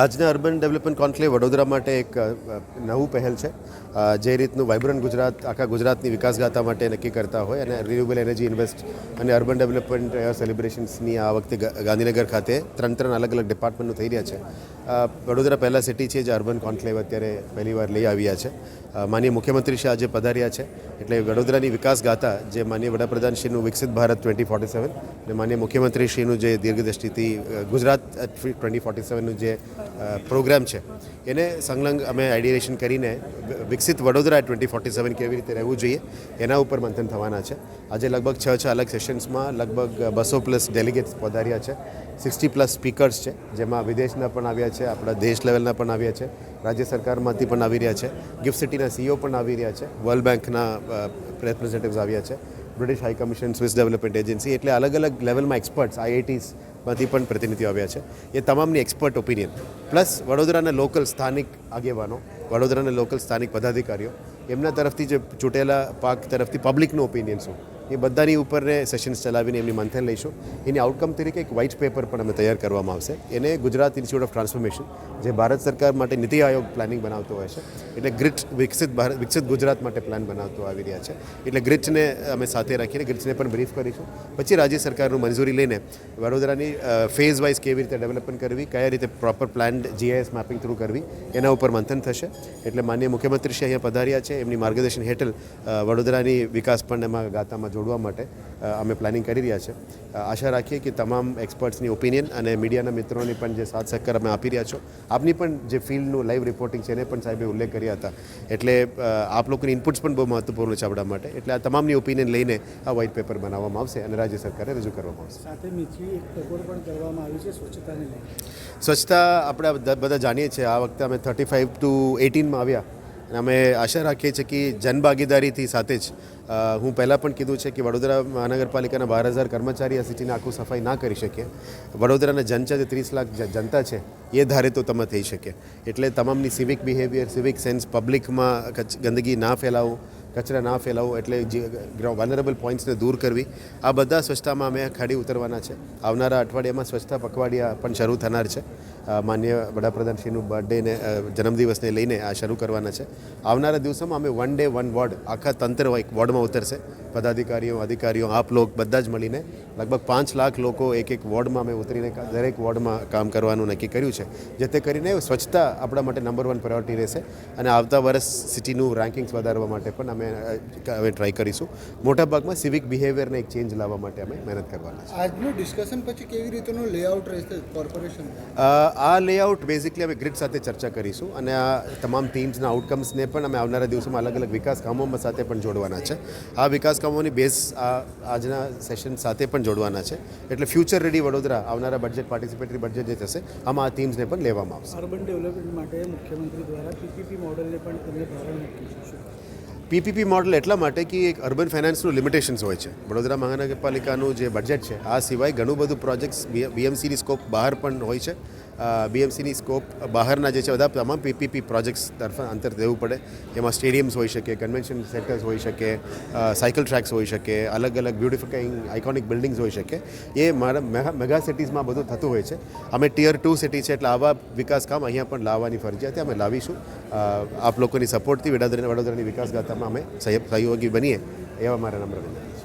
આજના urban development conclave Vadodara માટે એક નવું પહેલ છે. જે રીતનું વાઇબ્રન્ટ ગુજરાત, આખા ગુજરાતની વિકાસગાથા માટે નક્કી કરતા હોય અને રિન્યુએબલ એનર્જી ઇન્વેસ્ટ અને અર્બન ડેવલપમેન્ટ સેલિબ્રેશન્સની આ વખતે ગાંધીનગર ખાતે ત્રણ ત્રણ અલગ અલગ ડિપાર્ટમેન્ટનું થઈ રહ્યા છે. વડોદરા પહેલાં સિટી છે જે અર્બન કોન્ક્લેવ અત્યારે પહેલી વાર લઈ આવ્યા છે. માનીય મુખ્યમંત્રી શ્રી આજે પધાર્યા છે. એટલે વડોદરાની વિકાસ ગાથા જે માનીય વડાપ્રધાનશ્રીનું વિકસિત ભારત ટ્વેન્ટી ફોર્ટી સેવન અને માનીય મુખ્યમંત્રીશ્રીનું જે દીર્ઘદ્રષ્ટિથી ગુજરાત ટ્વેન્ટી ફોર્ટી સેવનનું જે પ્રોગ્રામ છે. એને સંલગ્ન અમે આઈડિયેશન કરીને વિકસિત વડોદરા ટ્વેન્ટી ફોર્ટી સેવન કેવી રીતે રહેવું જોઈએ, એના ઉપર મંથન થવાના છે. આજે લગભગ છ છ અલગ સેશન્સમાં લગભગ બસો પ્લસ ડેલિગેટ્સ પધાર્યા છે. સિક્સટી પ્લસ સ્પીકર્સ છે, જેમાં વિદેશના પણ આવ્યા છે, આપણા દેશ લેવલના પણ આવ્યા છે, રાજ્ય સરકારમાંથી પણ આવી રહ્યા છે ગિફ્ટ સિટીના સીઓ પણ આવી રહ્યા છે વર્લ્ડ બેંકના રેપ્રેઝેન્ટેટિવ્સ આવ્યા છે British high commission Swiss development agency એટલે અલગ અલગ લેવલમાં એક્સપર્ટ્સ આઈઆઈટીસ માંથી પણ પ્રતિનિધિઓ આવ્યા છે. એ તમામની એક્સપર્ટ ઓપિનિયન પ્લસ વડોદરાના લોકલ સ્થાનિક આગેવાનો, વડોદરાના લોકલ સ્થાનિક પદાધિકારીઓ, એમના તરફથી જે ચૂંટેલા પાક તરફથી પબ્લિકનું ઓપિનિયન શું? એ બધાની ઉપરને સેશન્સ ચલાવીને એમની મંથન લઈશું. એની આઉટકમ તરીકે એક વ્હાઇટ પેપર પણ અમે તૈયાર કરવામાં આવશે. એને ગુજરાત ઇન્સ્ટિટ્યૂટ ઓફ ટ્રાન્સફોર્મેશન જે ભારત સરકાર માટે નીતિ આયોગ પ્લાનિંગ બનાવતો હોય છે, એટલે ગ્રિટ વિકસિત ભારત, વિકસિત ગુજરાત માટે પ્લાન બનાવતો આવી રહ્યા છે. એટલે ગ્રિટને અમે સાથે રાખીને ગ્રિટ્સને પણ બ્રીફ કરીશું. પછી રાજ્ય સરકારનું મંજૂરી લઈને વડોદરાની ફેઝ વાઇઝ કેવી રીતે ડેવલપમેન્ટ કરવી, કયા રીતે proper plan GIS mapping through કરવી, એના ઉપર મંથન થશે. એટલે માન્ય મુખ્યમંત્રી શ્રી અહીંયા પધાર્યા છે. એમની માર્ગદર્શન હેઠળ વડોદરાની વિકાસ પણ એમાં ગાથામાં જોડવા માટે અમે પ્લાનિંગ કરી રહ્યા છે. આશા રાખીએ કે તમામ એક્સપર્ટ્સની ઓપિનિયન અને મીડિયાના મિત્રોની પણ જે સાથ સહકાર અમે આપી રહ્યા છો આપની પણ જે ફિલ્ડનું લાઈવ રિપોર્ટિંગ છે એને પણ સાહેબે ઉલ્લેખ કર્યા હતા. એટલે આપ લોકોની ઇનપુટ્સ પણ બહુ મહત્વપૂર્ણ છે આપણા માટે. એટલે આ તમામની ઓપિનિયન લઈને આ વ્હાઇટ પેપર બનાવવામાં આવશે અને રાજ્ય સરકારે રજૂ કરવામાં આવશે. સાથે બીજી એક ટકોર પણ કરવામાં આવી છે સ્વચ્છતાને લઈને. સ્વચ્છતા આપણે બધા બધા જાણીએ છીએ. આ વખતે અમે થર્ટી ફાઇવ ટુ એટીનમાં આવ્યા. અમે આશા રાખીએ છીએ કે જનભાગીદારીથી સાથે જ હું પહેલાં પણ કીધું છે કે વડોદરા મહાનગરપાલિકાના બાર હજાર કર્મચારી આ સિટીને આખું સફાઈ ના કરી શકીએ. વડોદરાના જનતા જે ત્રીસ લાખ જનતા છે, એ ધારે તો તમે થઈ શકે. એટલે તમામની સિવિક બિહેવિયર સિવિક સેન્સ પબ્લિકમાં ગંદકી ના ફેલાવો. કચરા ના ફેલાવો એટલે જે વનરેબલ પોઈન્ટ્સને દૂર કરવી. આ બધા સ્વચ્છતામાં અમે ખાડી ઉતરવાના છે. આવનારા અઠવાડિયામાં સ્વચ્છતા પખવાડિયા પણ શરૂ થનાર છે. માન્ય વડાપ્રધાનશ્રીનું બર્થડેને જન્મદિવસને લઈને આ શરૂ કરવાના છે. આવનારા દિવસોમાં અમે વન ડે વન વોર્ડ આખા તંત્ર એક વોર્ડમાં ઉતરશે. પદાધિકારીઓ, અધિકારીઓ, આપ લોક બધા જ મળીને લગભગ પાંચ લાખ લોકો એક એક વોર્ડમાં અમે ઉતરીને દરેક વોર્ડમાં કામ કરવાનું નક્કી કર્યું છે. જેથી કરીને સ્વચ્છતા આપણા માટે નંબર વન પ્રાયોરિટી રહેશે. અને આવતા વર્ષ સિટીનું રેન્કિંગ્સ વધારવા માટે પણ અમે અ, અમે ટ્રાય કરીશું. મોટાભાગમાં સિવિક બિહેવિયરને એક ચેન્જ લાવવા માટે અમે મહેનત કરવાના છે આજનું ડિસ્કશન પછી કેવી રીતનું લેઆઉટ રહેશે કોર્પોરેશન આ લેઆઉટ બેઝિકલી અમે ગ્રીડ સાથે ચર્ચા કરીશું અને આ તમામ ટીમ્સના આઉટકમ્સને પણ અમે આવનારા દિવસોમાં અલગ અલગ વિકાસ કામોમાં સાથે પણ જોડવાના છે. આ વિકાસ કામોની બેઝ આ આજના સેશન સાથે પણ જોડવાના છે. એટલે ફ્યુચર રેડી વડોદરા આવનારા બજેટ પાર્ટિસિપેટરી બજેટ જે થશે આમાં આ થીમ્સને પણ લેવામાં આવશે. અર્બન ડેવલપમેન્ટ માટે મુખ્યમંત્રી દ્વારા પીપીપી મોડલને પણ તમે ભારણ મૂક્યું છે પીપીપી મોડલ એટલા માટે કે એક અર્બન ફાઇનાન્સનું લિમિટેશન્સ હોય છે. વડોદરા મહાનગરપાલિકાનું જે બજેટ છે, આ સિવાય ઘણું બધું પ્રોજેક્ટ્સ બીએમસીની સ્કોપ બહાર પણ હોય છે. બીએમસીની સ્કોપ બહારના જે છે બધા તમામ પીપીપી પ્રોજેક્ટ્સ તરફ અંતર દેવું પડે. એમાં સ્ટેડિયમ્સ હોઈ શકે કન્વેન્શન સેન્ટર્સ હોઈ શકે સાયકલ ટ્રેક્સ હોઈ શકે, અલગ અલગ બ્યુટિફાઈંગ આઇકોનિક બિલ્ડિંગ્સ હોઈ શકે. એ મારા મેગા સિટીઝમાં બધું થતું હોય છે. અમે ટિયર ટુ સિટી છે એટલે આવા વિકાસ કામ અહીંયા પણ લાવવાની ફરજિયાત અમે લાવીશું. આપ લોકોની સપોર્ટથી વડોદરા વડોદરાની વિકાસ ગાથામાં અમે સહયોગી બનીએ એવા મારા નમ્ર વિનંતી.